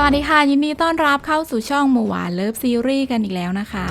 สวัสดีค่ะ ยินดีต้อนรับเข้าสู่ช่องหมูหวานเลิฟซีรีส์กันอีกแล้วนะคะ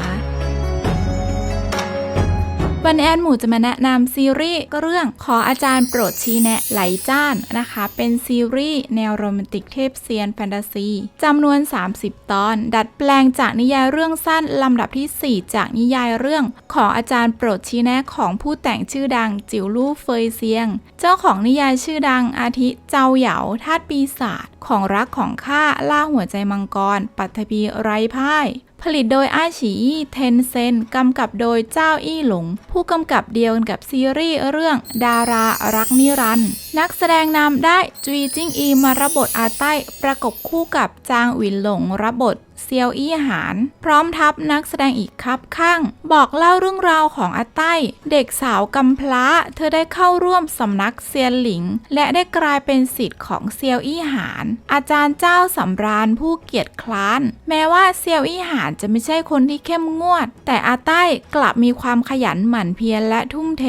วันนี้แอนหมูจะมาแนะนำซีรีส์เรื่องขออาจารย์โปรดชี้แนะไหลจ้านนะคะ เป็นซีรีส์แนวโรแมนติกเทพเซียนแฟนตาซีจำนวน 30 ตอน ดัดแปลงจากนิยายเรื่องสั้นลำดับที่ 4 จากนิยายเรื่อง ขออาจารย์โปรดชี้แนะของผู้แต่งชื่อดังจิ๋วลู่เฟยเซียง เจ้าของนิยายชื่อดังอาทิเจ้าเหยาทาสปีศาจของรักของข้าล่าหัวใจมังกร ปัทภีไร้พ่ายผลิตโดยอ้าฉีอี้เทนเซนกำกับโดยเจ้าอี้หลง ผู้กำกับเดียวกันกับซีรีส์เรื่องดารารักนิรันด์นักแสดงนำได้จุยจิ้งอีมารับบทอาใต้ประกบคู่กับจางหวินหลงรับบท เซียวอี้หาน พร้อมทัพนักแสดงอีกครับข้าง บอกเล่าเรื่องราวของอาใต้ เด็กสาวกำพร้า เธอได้เข้าร่วมสำนักเซียนหลิง และได้กลายเป็นศิษย์ของเซียวอี้หาน อาจารย์เจ้าสำราญผู้เกียรติคร้าน แม้ว่าเซียวอี้หานจะไม่ใช่คนที่เข้มงวด แต่อาใต้กลับมีความขยันหมั่นเพียรและทุ่มเท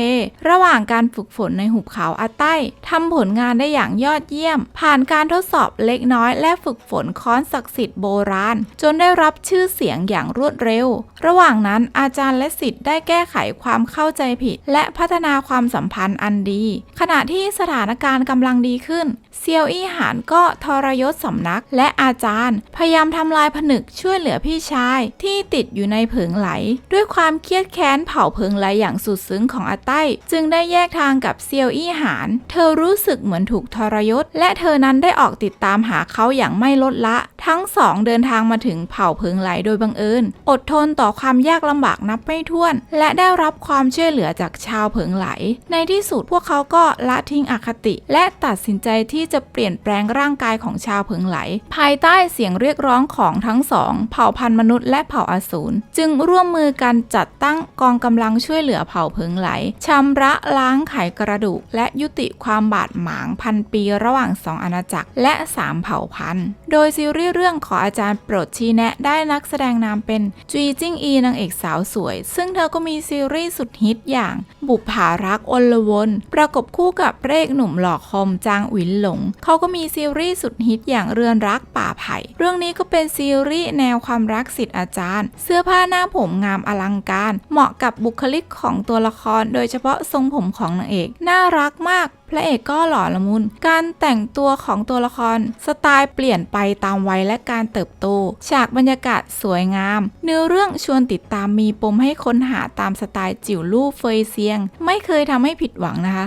ระหว่างการฝึกฝนในหุบเขาอาใต้ทำผลงานได้อย่างยอดเยี่ยม ผ่านการทดสอบเล็กน้อยและฝึกฝนค้อนศักดิ์สิทธิ์โบราณจนได้รับชื่อเสียงอย่างรวดเร็ว ระหว่างนั้นอาจารย์และศิษย์ได้แก้ไขความเข้าใจผิด และพัฒนาความสัมพันธ์อันดี ขณะที่สถานการณ์กำลังดีขึ้น เซียวอี้หานก็ทรยศสำนักและอาจารย์ พยายามทำลายผนึกช่วยเหลือพี่ชายที่ติดอยู่ในเผิงไหล ด้วยความเครียดแค้นเผาเผิงไหลอย่างสุดซึ้งของอาใต้ จึงได้แยกทางกับเซียวอี้หาน เธอรู้สึกเหมือนถูกทรยศ และเธอนั้นได้ออกติดตามหาเขาอย่างไม่ลดละทั้งสองเดินทางมาถึงเผ่าเผิงไหลโดยบังเอิญ อดทนต่อความยากลำบากนับไม่ถ้วน และได้รับความช่วยเหลือจากชาวเผิงไหล ในที่สุดพวกเขาก็ละทิ้งอคติ และตัดสินใจที่จะเปลี่ยนแปลงร่างกายของชาวเผิงไหล ภายใต้เสียงเรียกร้องของทั้งสอง เผ่าพันธุ์มนุษย์และเผ่าอสูรจึงร่วมมือกันจัดตั้งกองกำลังช่วยเหลือเผ่าเผิงไหลชำระล้างไขกระดูก และยุติความบาดหมางพันปีระหว่างสองอาณาจักรและสามเผ่าพันธุ์ โดยซีรีส์เรื่องขออาจารย์โปรดชี้แนะได้นักแสดงนามเป็นจีจิ้งอีนางเอกสาวสวย ซึ่งเธอก็มีซีรีส์สุดฮิตอย่าง บุปผารักอลวนประกบคู่กับพระเอกหนุ่มหล่อคมจางหวินหลง เขาก็มีซีรีส์สุดฮิตอย่างเรือนรักป่าไผ่ เรื่องนี้ก็เป็นซีรีส์แนวความรักสิทธิ์อาจารย์ เสื้อผ้าหน้าผมงามอลังการ เหมาะกับบุคลิกของตัวละคร โดยเฉพาะทรงผมของนางเอก น่ารักมากพระเอกก็หล่อละมุน การแต่งตัวของตัวละคร สไตล์เปลี่ยนไปตามวัยและการเติบโต ฉากบรรยากาศสวยงาม เนื้อเรื่องชวนติดตามมีปมให้ค้นหาตามสไตล์จิ๋วลู่เฟยเซียง ไม่เคยทำให้ผิดหวังนะคะ